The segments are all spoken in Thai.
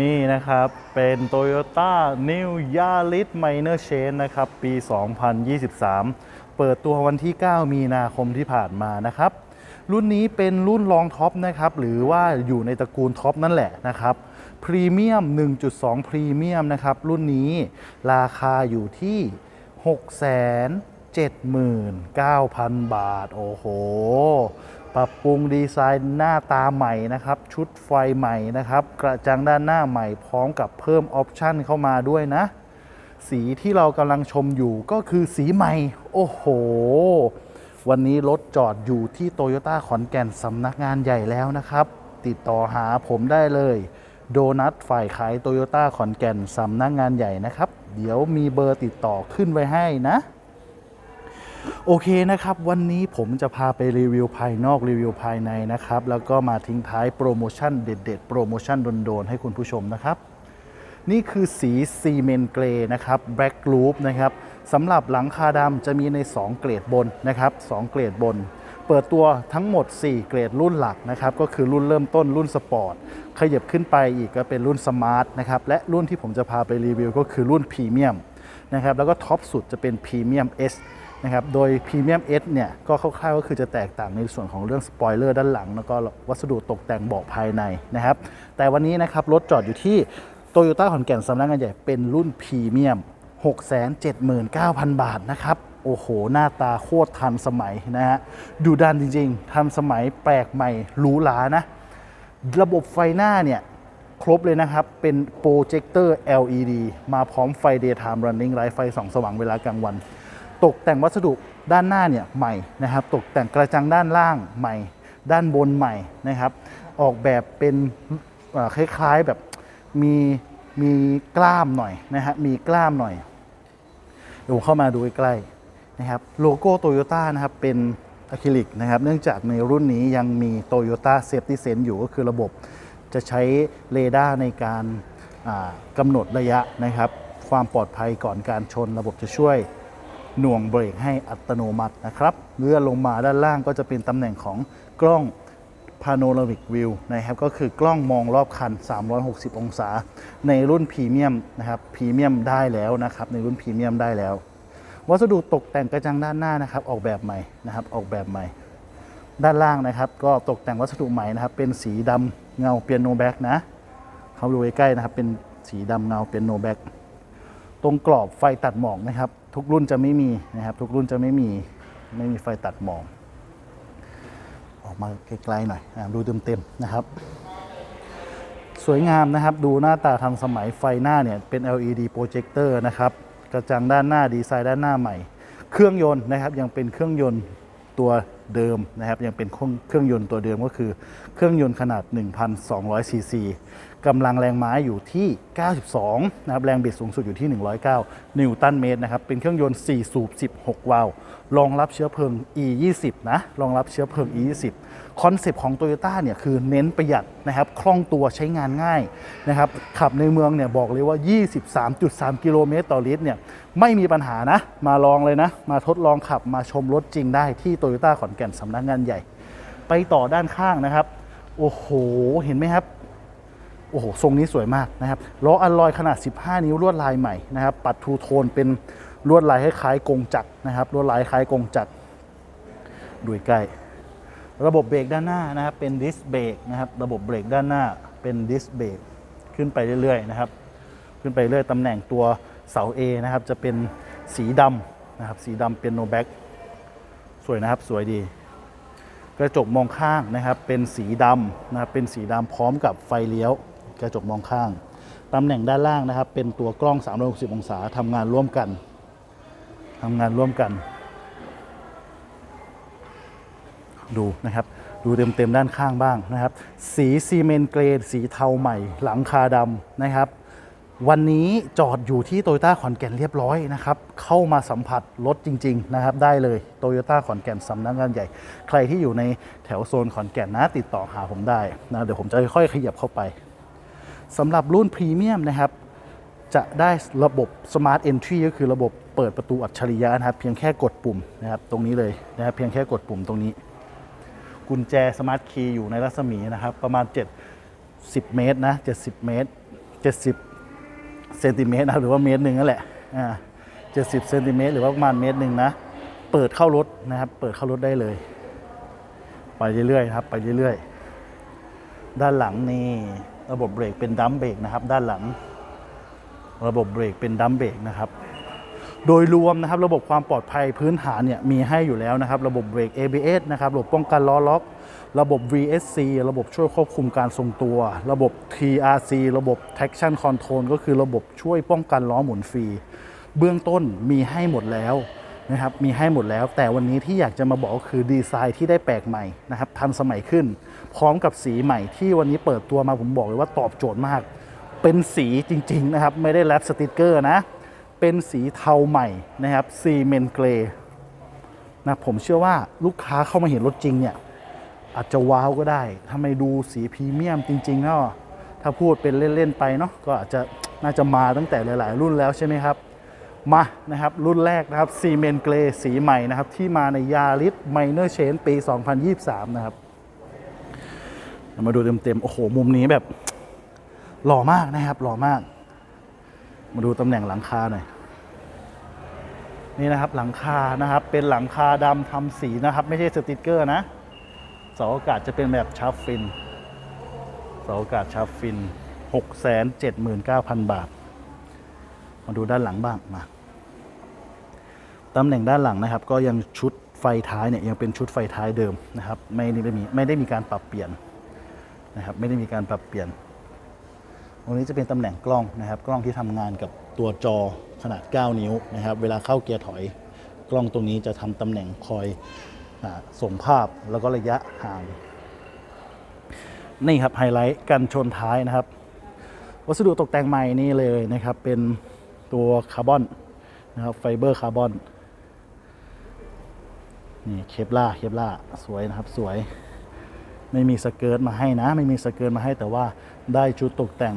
นี่นะครับ เป็น Toyota New Yaris Minor Change นะครับ ปี 2023 เปิดตัววันที่ 9 มีนาคมที่ผ่านมานะครับ รุ่นนี้เป็นรุ่นรองท็อปนะครับ หรือว่าอยู่ในตระกูลท็อปนั่นแหละนะครับพรีเมียม 1.2 พรีเมียมนะครับ รุ่นนี้ราคาอยู่ที่ 679,000 บาท โอ้โห ปรับปรุงดีไซน์หน้าตาใหม่นะครับ ชุดไฟใหม่นะครับ กระจังด้านหน้าใหม่พร้อมกับเพิ่มออปชันเข้ามาด้วยนะ สีที่เรากำลังชมอยู่ก็คือสีใหม่ โอ้โห วันนี้รถจอดอยู่ที่โตโยต้าขอนแก่นสำนักงานใหญ่แล้วนะครับ ติดต่อหาผมได้เลย โดนัทฝ่ายขายโตโยต้าขอนแก่นสำนักงานใหญ่นะครับ เดี๋ยวมีเบอร์ติดต่อขึ้นไว้ให้นะ โอเคนะครับ วันนี้ผมจะพาไปรีวิวภายนอกรีวิวภายในนะครับ แล้วก็มาทิ้งท้ายโปรโมชั่นเด็ดๆ โปรโมชั่นโดนๆ ให้คุณผู้ชมนะครับ นี่คือสีซีเมนเกรนะครับแบล็กลูปนะครับสำหรับหลังคาดำจะมีใน 2 เกรดบนนะครับ2เกรดบน เปิดตัวทั้งหมด 4 เกรดรุ่นหลักนะครับ ก็คือรุ่นเริ่มต้นรุ่นสปอร์ตขยับขึ้นไปอีกก็เป็นรุ่นสมาร์ทนะครับ และรุ่นที่ผมจะพาไปรีวิวก็คือรุ่นพรีเมียมนะครับแล้วก็ท็อปสุดจะเป็นพรีเมียม S นะครับ โดยพรีเมียม S เนี่ยก็คร่าวๆก็คือจะแตกต่างในส่วนของเรื่องสปอยเลอร์ด้านหลัง แล้วก็วัสดุตกแต่งเบาะภายในนะครับ แต่วันนี้นะครับรถจอดอยู่ที่โตโยต้าขอนแก่นสำนักงานใหญ่เป็นรุ่นพรีเมียม679,000 บาทนะครับโอ้โห หน้าตาโคตรทันสมัยนะฮะ ดูดันจริงๆ ทันสมัยแปลกใหม่หรูหรานะ ระบบไฟหน้าเนี่ย ครบเลยนะครับ เป็นโปรเจคเตอร์ LED มาพร้อมไฟ Daytime Running Light ไฟส่องสว่างเวลากลางวัน ตกแต่งวัสดุด้านหน้าเนี่ยใหม่นะครับ ตกแต่งกระจังด้านล่างใหม่ ด้านบนใหม่นะครับ ออกแบบเป็นคล้ายๆแบบมีมีกล้ามหน่อยนะฮะมีกล้ามหน่อยเดี๋ยวเข้ามาดูใกล้ๆนะครับโลโก้โตโยต้านะครับเป็นอะคริลิกนะครับ เนื่องจากในรุ่นนี้ยังมี Toyota Safety Sense อยู่ก็คือระบบจะใช้เรดาร์ในการกำหนดระยะนะครับ ความปลอดภัยก่อนการชนระบบจะช่วย หน่วงเบรกให้อัตโนมัตินะครับเลื่อนลงมาด้านล่างก็จะเป็นตำแหน่งของกล้อง Panoramic View นะครับก็คือกล้องมองรอบคัน 360 องศา ในรุ่นพรีเมียมนะครับพรีเมียมได้แล้วนะครับในรุ่นพรีเมียมได้แล้ว วัสดุตกแต่งกระจังด้านหน้านะครับออกแบบใหม่นะครับออกแบบใหม่ ด้านล่างนะครับ ก็ตกแต่งวัสดุใหม่นะครับเป็นสีดำเงาเปียโนแบ็กนะเขาดูใกล้ๆนะครับเป็นสีดำเงาเปียโนแบ็กตรงกรอบไฟตัดหมอกนะครับ ทุกรุ่นจะไม่มีนะครับ ทุกรุ่นจะไม่มีไม่มีไฟตัดหมอกออกมาไกลๆหน่อยอดูเต็มๆนะครับ สวยงามนะครับ ดูหน้าตาทันสมัยไฟหน้าเนี่ยเป็น LED โปรเจคเตอร์นะครับ กระจังด้านหน้าดีไซน์ด้านหน้าใหม่ เครื่องยนต์นะครับยังเป็นเครื่องยนต์ตัว เดิมนะครับยังเป็นเครื่องยนต์ตัวเดิมก็คือ เครื่องยนต์ขนาด 1,200 ซีซีกำลังแรงม้าอยู่ที่ 92 นะครับแรงบิดสูงสุดอยู่ที่ 109 นิวตันเมตรนะครับเป็นเครื่องยนต์ 4 สูบ 16 วาล์วรองรับเชื้อเพลิง E20 นะรองรับเชื้อเพลิง E20 คอนเซปต์ของ Toyota เนี่ยคือเน้นประหยัดนะครับคล่องตัวใช้งานง่ายนะครับขับในเมืองเนี่ยบอกเลยว่า 23.3 กิโลเมตรต่อลิตรเนี่ยไม่มีปัญหานะ มาลองเลยนะ มาทดลองขับมาชมรถจริงได้ที่ Toyota ขอนแก่นสำนักงานใหญ่ ไปต่อด้านข้างนะครับ โอ้โห เห็นไหมครับ โอ้โห ทรงนี้สวยมากนะครับ ล้ออัลลอยขนาด 15 นิ้วลวดลายใหม่นะครับ ปัดทูโทนเป็นลวดลายคล้ายๆกงจักรนะครับ ลวดลายคล้ายกงจักรดูใกล้ ระบบเบรกด้านหน้านะครับ เป็นดิสเบรกนะครับ ระบบเบรกด้านหน้าเป็นดิสเบรกขึ้นไปเรื่อยๆนะครับ ขึ้นไปเรื่อยตำแหน่งตัวเสา A นะครับ จะเป็นสีดำนะครับ สีดำเป็นโนแบ็ก สวยนะครับสวยดี กระจกมองข้างนะครับเป็นสีดำนะครับเป็นสีดำพร้อมกับไฟเลี้ยว กระจกมองข้างตำแหน่งด้านล่างนะครับ เป็นตัวกล้อง 360 องศาทำงานร่วมกันทำงานร่วมกัน ดูนะครับ ดูเต็มๆด้านข้างบ้างนะครับ สีซีเมนต์เกรดสีเทาใหม่ หลังคาดำนะครับ วันนี้จอดอยู่ที่โตโยต้าขอนแก่นเรียบร้อยนะครับ เข้ามาสัมผัสรถจริง ๆ นะครับ ได้เลยโตโยต้าขอนแก่นสำนักงานใหญ่ ใครที่อยู่ในแถวโซนขอนแก่นนะ ติดต่อหาผมได้นะเดี๋ยวผมจะค่อยๆขยับเข้าไปสำหรับรุ่นพรีเมียมนะครับ จะได้ระบบ Smart Entry ก็คือระบบเปิดประตูอัจฉริยะนะครับ เพียงแค่กดปุ่มนะครับ ตรงนี้เลยนะครับ เพียงแค่กดปุ่มตรงนี้ กุญแจสมาร์ทคีย์อยู่ในรัศมีนะครับ ประมาณ 7 10 เมตรนะ70 เมตร 70 เซนติเมตรนะหรือว่าเมตรหนึ่งนั่นแหละอ่า70เซนติเมตรหรือว่าประมาณเมตรหนึ่งนะเปิดเข้ารถนะครับ เปิดเข้ารถได้เลย ไปเรื่อยๆครับ ไปเรื่อยๆ ด้านหลังนี่ระบบเบรกเป็นดัมเบรกนะครับ ด้านหลัง ระบบเบรกเป็นดัมเบรกนะครับ โดยรวมนะครับ ระบบความปลอดภัยพื้นฐานเนี่ยมีให้อยู่แล้วนะครับ ระบบเบรก ABS นะครับระบบป้องกันล้อล็อก ระบบ VSC ระบบช่วยควบคุมการทรงตัว ระบบ TRC ระบบ traction control ก็คือระบบช่วยป้องกันล้อหมุนฟรี เบื้องต้นมีให้หมดแล้วนะครับ มีให้หมดแล้ว แต่วันนี้ที่อยากจะมาบอกก็คือดีไซน์ที่ได้แปลกใหม่นะครับ ทันสมัยขึ้น พร้อมกับสีใหม่ที่วันนี้เปิดตัวมาผมบอกเลยว่าตอบโจทย์มาก เป็นสีจริงๆนะครับ ไม่ได้แรปสติกเกอร์นะ เป็นสีเทาใหม่นะครับซีเมนเกรนะผมเชื่อว่าลูกค้าเข้ามาเห็นรถจริงเนี่ย อาจจะว้าวก็ได้ ถ้าไม่ดูสีพรีเมียมจริงๆแล้วถ้าพูดเป็นเล่น ๆ ไปเนาะก็อาจจะน่าจะมาตั้งแต่หลาย ๆ รุ่นแล้วใช่ไหมครับ มานะครับ รุ่นแรกนะครับซีเมนเกรสีใหม่นะครับ ที่มาในยาริสไมเนอร์เชนปี 2023 นะครับ มาดูเต็ม ๆ โอ้โห มุมนี้แบบ หล่อมากนะครับหล่อมาก มาดูตำแหน่งหลังคาหน่อยนี่นะครับหลังคานะครับเป็นหลังคาดำทำสีนะครับ ไม่ใช่สติกเกอร์นะ เสาอากาศจะเป็นแบบชาร์ฟฟิน เสาอากาศชาร์ฟฟิน 679,000 บาท มาดูด้านหลังบ้างมาตำแหน่งด้านหลังนะครับ ก็ยังชุดไฟท้ายเนี่ยยังเป็นชุดไฟท้ายเดิมนะครับ ไม่ได้มีไม่ได้มีการปรับเปลี่ยนนะครับ ไม่ได้มีการปรับเปลี่ยน ตรงนี้จะเป็นตำแหน่งกล้องนะครับ กล้องที่ทำงานกับตัวจอขนาด 9 นิ้วนะครับ เวลาเข้าเกียร์ถอย กล้องตรงนี้จะทำตำแหน่งคอย ส่งภาพแล้วก็ระยะห่าง นี่ครับไฮไลท์กันชนท้ายนะครับ วัสดุตกแต่งใหม่นี่เลยนะครับ เป็นตัวคาร์บอนนะครับไฟเบอร์คาร์บอนนี่เคปล่าเคปล่าสวยนะครับสวยไม่มีสเกิร์ตมาให้นะ ไม่มีสเกิร์ตมาให้แต่ว่าได้ชุดตกแต่ง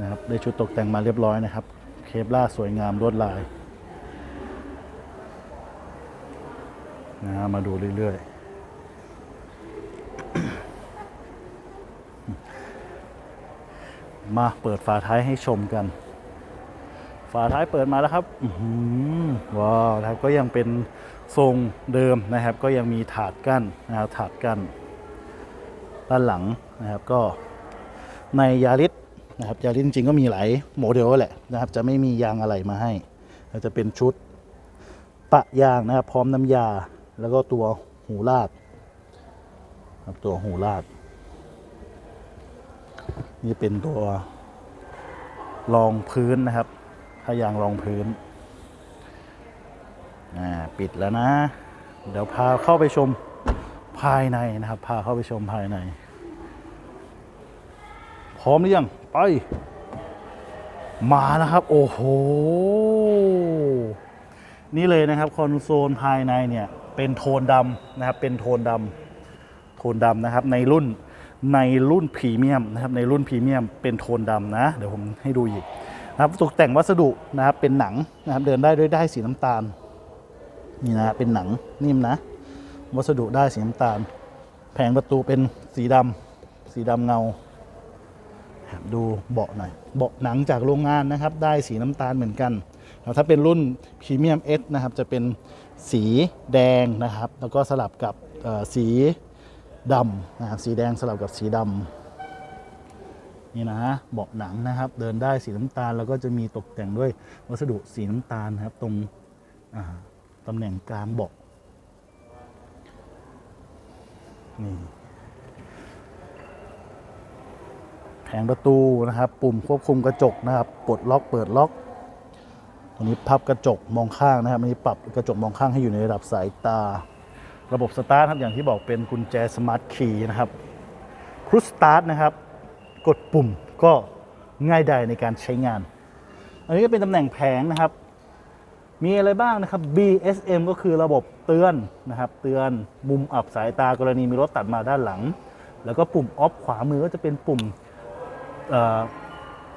นะครับได้ชุดตกแต่งมาเรียบร้อยนะครับ เคปล่าสวยงามลวดลาย นะฮะมาดูเรื่อยๆ มาเปิดฝาท้ายให้ชมกัน ฝาท้ายเปิดมาแล้วครับว้าวนะครับก็ยังเป็นทรงเดิมนะครับ ก็ยังมีถาดกั้นนะครับถาดกั้นด้านหลังนะครับก็ในยาริสนะครับยาริสจริงๆก็มีหลายโมเดลแหละนะครับ จะไม่มียางอะไรมาให้จะเป็นชุดปะยางนะครับ พร้อมน้ำยา แล้วก็ตัวหูลาดครับตัวหูลาด นี่เป็นตัวรองพื้นนะครับถ้ายางรองพื้นอ่าปิดแล้วนะ เดี๋ยวพาเข้าไปชมภายในนะครับ พาเข้าไปชมภายใน พร้อมหรือยัง ไป มาแล้วครับ โอ้โห นี่เลยนะครับ คอนโซลภายในเนี่ย เป็นโทนดำนะครับ เป็นโทนดำโทนดำนะครับ ในรุ่นในรุ่นพรีเมียมนะครับ ในรุ่นพรีเมียมเป็นโทนดำนะ เดี๋ยวผมให้ดูอีกนะครับ ตกแต่งวัสดุนะครับ เป็นหนังนะครับ เดินได้ด้วยได้สีน้ำตาล นี่นะ เป็นหนังนิ่มนะ วัสดุได้สีน้ำตาล แผงประตูเป็นสีดำสีดำเงา ดูเบาะหน่อย เบาะหนังจากโรงงานนะครับ ได้สีน้ำตาลเหมือนกัน ถ้าเป็นรุ่นพรีเมียมเอสนะครับจะเป็นสีแดงนะครับ แล้วก็สลับกับสีดำนะครับสีแดงสลับกับสีดำนี่นะเบาะหนังนะครับ เดินได้สีน้ำตาลแล้วก็จะมีตกแต่งด้วยวัสดุสีน้ำตาลนะครับ ตรงตำแหน่งกลางเบาะนี่แผงประตูนะครับ ปุ่มควบคุมกระจกนะครับ ปลดล็อกเปิดล็อก ตรงนี้พับกระจกมองข้างนะครับอันนี้ปรับกระจกมองข้างให้อยู่ในระดับสายตา ระบบสตาร์ทครับอย่างที่บอกเป็นกุญแจสมาร์ทคีย์นะครับครูสตาร์ทนะครับ กดปุ่มก็ง่ายดายในการใช้งาน อันนี้ก็เป็นตำแหน่งแผงนะครับ มีอะไรบ้างนะครับ BSM ก็คือระบบเตือนนะครับ เตือนมุมอับสายตากรณีมีรถตัดมาด้านหลัง แล้วก็ปุ่มออฟขวามือก็จะเป็นปุ่ม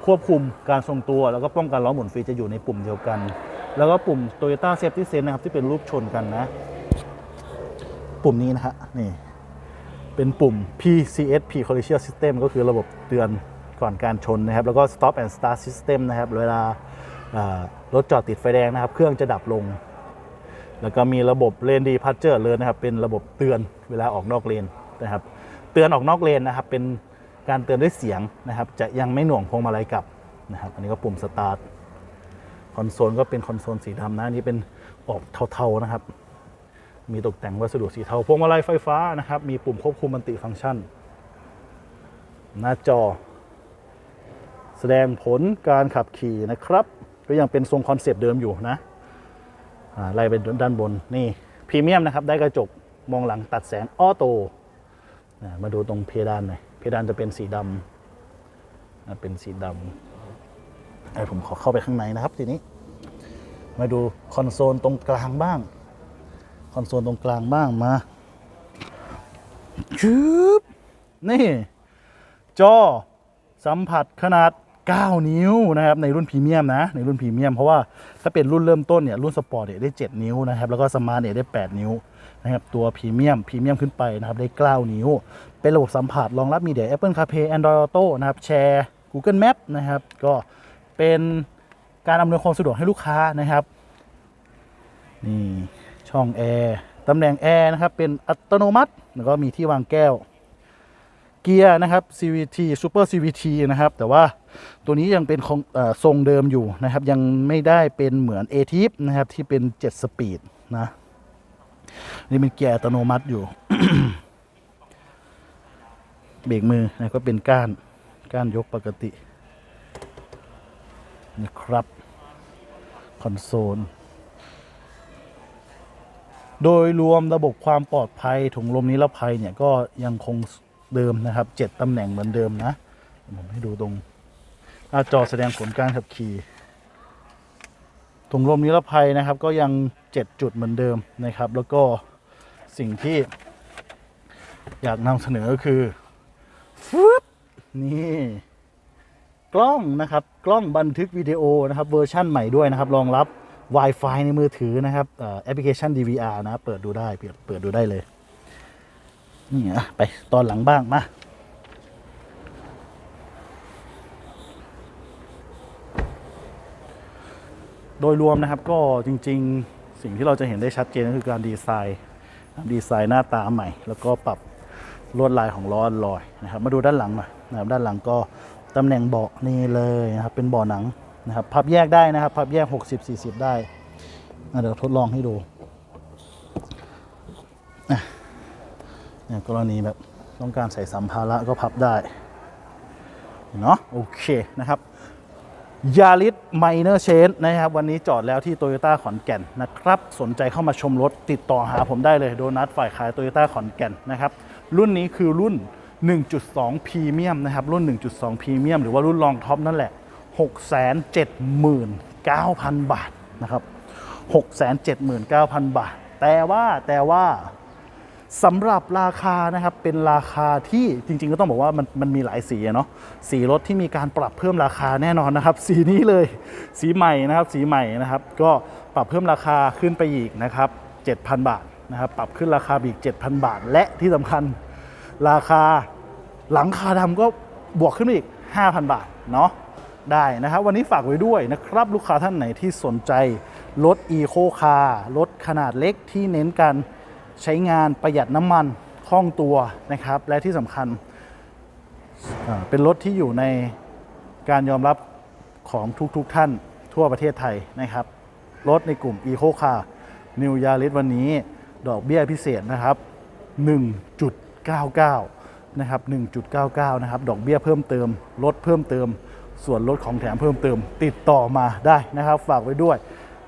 ควบคุมการทรงตัว แล้วก็ป้องกันล้อหมุนฟรีจะอยู่ในปุ่มเดียวกัน แล้วก็ปุ่ม Toyota Safety Sense นะครับที่เป็นรูปชนกันนะ ปุ่มนี้นะฮะนี่เป็นปุ่ม PCS P Collision System ก็คือระบบเตือนก่อนการชนนะครับ แล้วก็ stop and start system นะครับ เวลารถจอดติดไฟแดงนะครับ เครื่องจะดับลง แล้วก็มีระบบเลนดีพัชเจอร์เลยนะครับ เป็นระบบเตือนเวลาออกนอกเลนนะครับ เตือนออกนอกเลนนะครับ เป็น การเตือนด้วยเสียงนะครับ จะยังไม่หน่วงพวงมาลัยกลับนะครับ อันนี้ก็ปุ่มสตาร์ทคอนโซลก็เป็นคอนโซลสีดำนะอันนี้เป็นออกเทาๆนะครับ มีตกแต่งวัสดุสีเทาพวงมาลัยไฟฟ้านะครับ มีปุ่มควบคุมมัลติฟังก์ชัน หน้าจอ แสดงผลการขับขี่นะครับ ก็ยังเป็นทรงคอนเซปต์เดิมอยู่นะอ่าไล่ไปด้านบนนี่พรีเมียมนะครับ ได้กระจกมองหลังตัดแสงออโต้มาดูตรงเพดานหน่อย เพดานจะเป็นสีดำนะเป็นสีดำไอ้ผมขอเข้าไปข้างในนะครับทีนี้ มาดูคอนโซลตรงกลางบ้าง คอนโซลตรงกลางบ้างมาชึบนี่ จอสัมผัสขนาด 9 นิ้วนะครับ ในรุ่นพรีเมียมนะ ในรุ่นพรีเมียม เพราะว่าถ้าเป็นรุ่นเริ่มต้นเนี่ย รุ่นสปอร์ตเนี่ยได้ 7 นิ้วนะครับ แล้วก็สมาร์ทเนี่ยได้ 8 นิ้วนะครับ ตัวพรีเมียมพรีเมียมขึ้นไปนะครับ ได้ 9 นิ้ว เป็นระบบสัมผัสรองรับมีเดีย Apple CarPlay Android Auto นะครับแชร์ Google Map นะครับ ก็เป็นการอำนวยความสะดวกให้ลูกค้านะครับ นี่ช่องแอร์ตำแหน่งแอร์นะครับ เป็นอัตโนมัติ แล้วก็มีที่วางแก้ว เกียร์นะครับ CVT Super CVT นะครับ แต่ว่าตัวนี้ยังเป็นของทรงเดิมอยู่นะครับ ยังไม่ได้เป็นเหมือน a t i p นะครับ ที่เป็น 7 สปีดนะ นี่เป็นเกียร์อัตโนมัติอยู่ เบรกมือนะก็เป็นก้านก้านยกปกตินะครับ คอนโซล โดยรวมระบบความปลอดภัยถุงลมนิรภัยเนี่ยก็ยังคงเดิมนะครับเจ็ดตำแหน่งเหมือนเดิมนะ ผมให้ดูตรงหน้าจอแสดงผลการขับขี่ถุงลมนิรภัยนะครับ ก็ยังเจ็ดจุดเหมือนเดิมนะครับ แล้วก็สิ่งที่อยากนำเสนอก็คือ ฟึบนี่กล้องนะครับ กล้องบันทึกวิดีโอนะครับเวอร์ชั่นใหม่ด้วยนะครับ รองรับ Wi-Fi ในมือถือนะครับแอปพลิเคชัน DVR นะ เปิดดูได้เปิดเปิดดูได้เลยนี่อะไปตอนหลังบ้างมาโดยรวมนะครับก็จริง ๆ สิ่งที่เราจะเห็นได้ชัดเจนก็คือการดีไซน์ดีไซน์หน้าตาใหม่ แล้วก็ปรับ ลวดลายของล้อลอยนะครับมาดูด้านหลังหน่อยนะครับด้านหลังก็ตำแหน่งเบาะนี่เลยนะครับเป็นเบาะหนังนะครับพับแยกได้นะครับพับแยก 60 40 ได้อะเดี๋ยวทดลองให้ดูอะเนี่ยกรณีแบบต้องการใส่สัมภาระก็พับได้เนาะโอเคนะครับยาริสไมเนอร์เชนนะครับ วันนี้จอดแล้วที่โตโยต้าขอนแก่นนะครับ สนใจเข้ามาชมรถติดต่อหาผมได้เลยโดนัทฝ่ายขายโตโยต้าขอนแก่นนะครับ รุ่นนี้คือรุ่น 1.2 พรีเมียมนะครับ รุ่น 1.2 พรีเมียมหรือว่ารุ่นรองท็อปนั่นแหละ 679,000 บาทนะครับ 679,000 บาท แต่ว่าแต่ว่าสำหรับราคานะครับเป็นราคาที่จริง ๆ ก็ต้องบอกว่ามันมันมีหลายสีอะเนาะสีรถที่มีการปรับเพิ่มราคาแน่นอนนะครับ สีนี้เลยสีใหม่นะครับ สีใหม่นะครับ ก็ปรับเพิ่มราคาขึ้นไปอีกนะครับ 7,000 บาท นะครับปรับขึ้นราคาอีก 7,000 บาท และที่สำคัญราคาหลังคาดำก็บวกขึ้นไปอีก 5,000 บาทเนาะได้นะครับ วันนี้ฝากไว้ด้วยนะครับ ลูกค้าท่านไหนที่สนใจรถ Eco Car รถขนาดเล็กที่เน้นการใช้งานประหยัดน้ำมันคล่องตัวนะครับ และที่สำคัญเป็นรถที่อยู่ในการยอมรับของทุกๆทท่านทั่วประเทศไทยนะครับ รถในกลุ่ม Eco Car New Yaris วันนี้ ดอกเบี้ยพิเศษนะครับ 1.99 นะครับ 1.99 นะครับ ดอกเบี้ยเพิ่มเติม ลดเพิ่มเติม ส่วนลดของแถมเพิ่มเติม ติดต่อมาได้นะครับ ฝากไว้ด้วย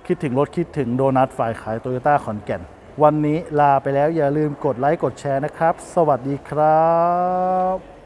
คิดถึงรถคิดถึงโดนัทฝ่ายขายโตโยต้าขอนแก่น วันนี้ลาไปแล้วอย่าลืมกดไลค์กดแชร์นะครับ สวัสดีครับ